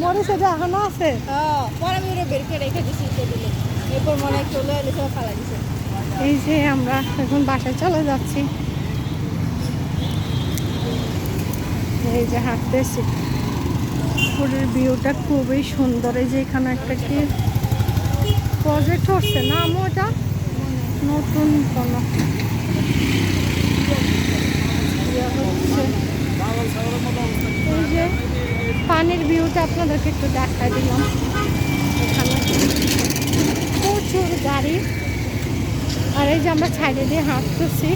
মরিচে যে এখনও আছে? পরে আমি ওরা বের করে রেখে দিছি টেবিলে। এরপর মনে হয় চলে এলে সব ফালা দিছে। এই যে আমরা এখন বাসায় চলে যাচ্ছি। এই যে হাঁটতেছি। পুরীর ভিউটা খুবই সুন্দর। এই যে এখানে একটা কি প্রজেক্ট হচ্ছে না আমি ওটা নতুন কোনো। হচ্ছে। এই যে পানির আপনাদেরকে একটু দেখাই দিলাম। এখানে প্রচুর গাড়ি। আর এই যে আমরা ছাইডে দিয়ে হাঁটতেছি।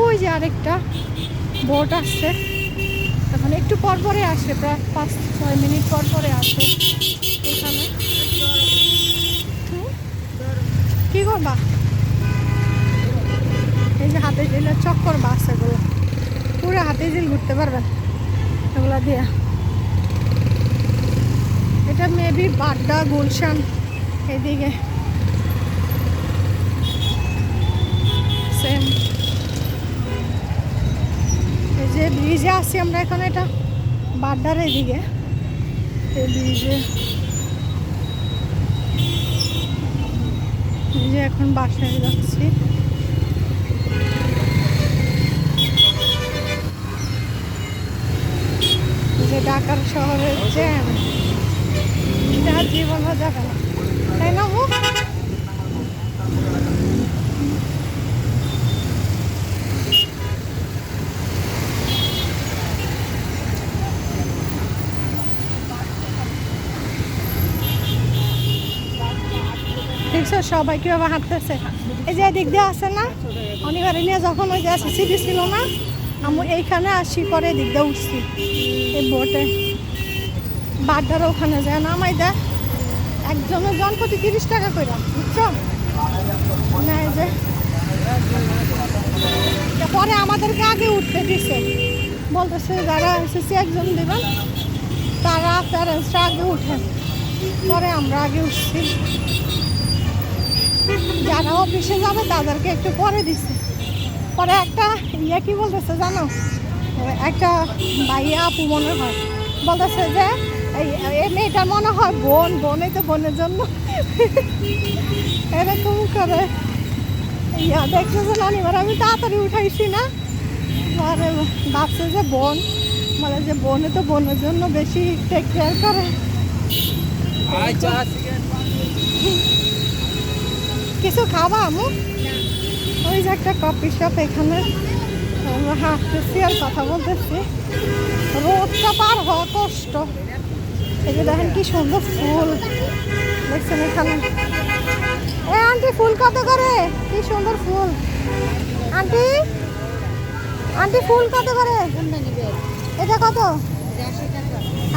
ওই যে আরেকটা বোট আসছে। এখন একটু পর পরে আসে, প্রায় পাঁচ, ছয় মিনিট পর পরে আসে এখানে? কি করবা এই যে হাতে জিলের চক্কর বাস এগুলো। পুরো হাতে জিল ঘুরতে পারবেন, এগুলো দিয়ে। এটা মেবি বাড্ডা, গুলশান, এদিকে। সেম যে ব্রিজে আসছি আমরা এখন, এটা বাড্ডার এদিকে। এই ব্রিজে এই যে এখন বাসায় যাচ্ছি। এটা জীবনও যাবে তাই না দেখছ, সবাই হাঁটতেছে? এই যে এদিক দিয়ে আসে না অনিবারে নিয়ে যখন ওই যে সিটি ছিল না, আমি এইখানে আসি, পরে এদিক দিয়ে উঠছি। এই বোটে। বাড্ডার ওখানে যায় নামাই দেয় একজনের জন প্রতি তিরিশ টাকা করে বুঝছ? না যে। পরে আমাদেরকে আগে উঠতে দিছে। বলতেছে, যারা এসেছি একজন দেবেন তারা প্যারেন্টসরা আগে উঠেন পরে আমরা আগে উঠছি। যারা অফিসে যাবে, তাদেরকে একটু পরে দিচ্ছে পরে একটা ইয়ে কি বলতেছে জানো? একটা ভাইয়া আপু মনে হয়। বলতেছে যে মেয়েটা মনে হয় বোন বোনই তো বোনের জন্য। এরকম করে। ইয়া দেখতেছে না এবার? আমি তাড়াতাড়ি উঠাইছি না। আর ভাবছে যে বোন মানে যে বোনে তো বোনের জন্য বেশি টেক কেয়ার করে। কিছু খাবা আমু ওই যে একটা কফি শপ এখানে। আমরা হাঁটতেছি আর কথা বলতেছি। রোদটা পার হওয়া কষ্ট। এই যে দেখেন কি সুন্দর ফুল। দেখছেন এখানে? এ, আন্টি, ফুল কত করে? কি সুন্দর ফুল। আন্টি? আন্টি, ফুল কত করে? এটা কত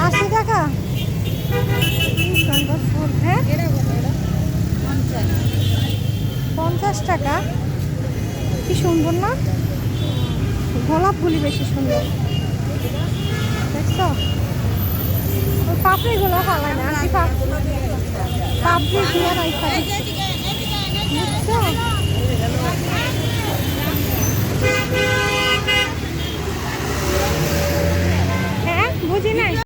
আশি টাকা। সুন্দর ফুল হ্যাঁ? পঞ্চাশ টাকা। কি সুন্দর না? গোলাপ ফুলই বেশি সুন্দর। দেখছ? পাপড়িগুলো ফালাই না আন্টি পাপ পাপড়ি দিয়ে রাইখা